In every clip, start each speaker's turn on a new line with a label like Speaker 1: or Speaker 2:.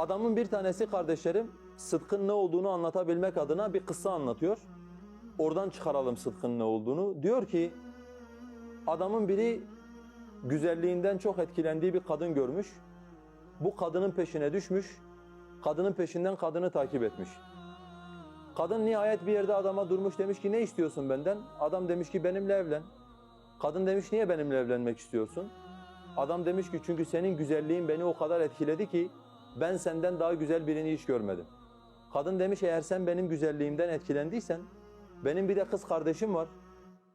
Speaker 1: Adamın bir tanesi kardeşlerim sıdkın ne olduğunu anlatabilmek adına bir kıssa anlatıyor. Oradan çıkaralım sıdkın ne olduğunu. Diyor ki adamın biri güzelliğinden çok etkilendiği bir kadın görmüş. Bu kadının peşine düşmüş. Kadının peşinden kadını takip etmiş. Kadın nihayet bir yerde adama durmuş demiş ki ne istiyorsun benden? Adam demiş ki benimle evlen. Kadın demiş niye benimle evlenmek istiyorsun? Adam demiş ki çünkü senin güzelliğin beni o kadar etkiledi ki ben senden daha güzel birini hiç görmedim. Kadın demiş eğer sen benim güzelliğimden etkilendiysen benim bir de kız kardeşim var.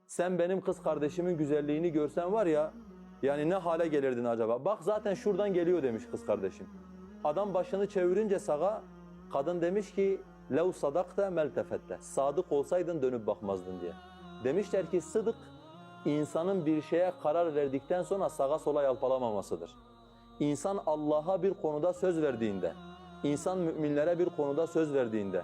Speaker 1: Sen benim kız kardeşimin güzelliğini görsen var ya yani ne hale gelirdin acaba? Bak zaten şuradan geliyor demiş kız kardeşim. Adam başını çevirince sağa kadın demiş ki lev sadakta meltefette. Sadık olsaydın dönüp bakmazdın diye. Demişler ki sıdık insanın bir şeye karar verdikten sonra sağa sola yalpalamamasıdır. İnsan Allah'a bir konuda söz verdiğinde, insan müminlere bir konuda söz verdiğinde,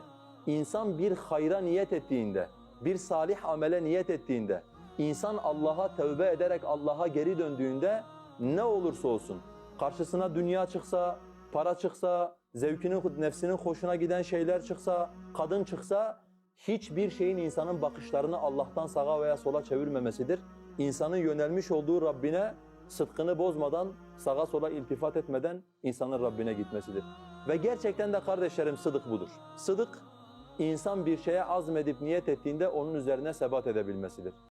Speaker 1: insan bir hayra niyet ettiğinde, bir salih amele niyet ettiğinde, insan Allah'a tövbe ederek Allah'a geri döndüğünde ne olursa olsun, karşısına dünya çıksa, para çıksa, zevkinin, nefsinin hoşuna giden şeyler çıksa, kadın çıksa, hiçbir şeyin insanın bakışlarını Allah'tan sağa veya sola çevirmemesidir. İnsanın yönelmiş olduğu Rabbine sıdkını bozmadan, sağa sola iltifat etmeden insanın Rabbine gitmesidir. Ve gerçekten de kardeşlerim sıdık budur. Sıdık, insan bir şeye azmedip niyet ettiğinde onun üzerine sebat edebilmesidir.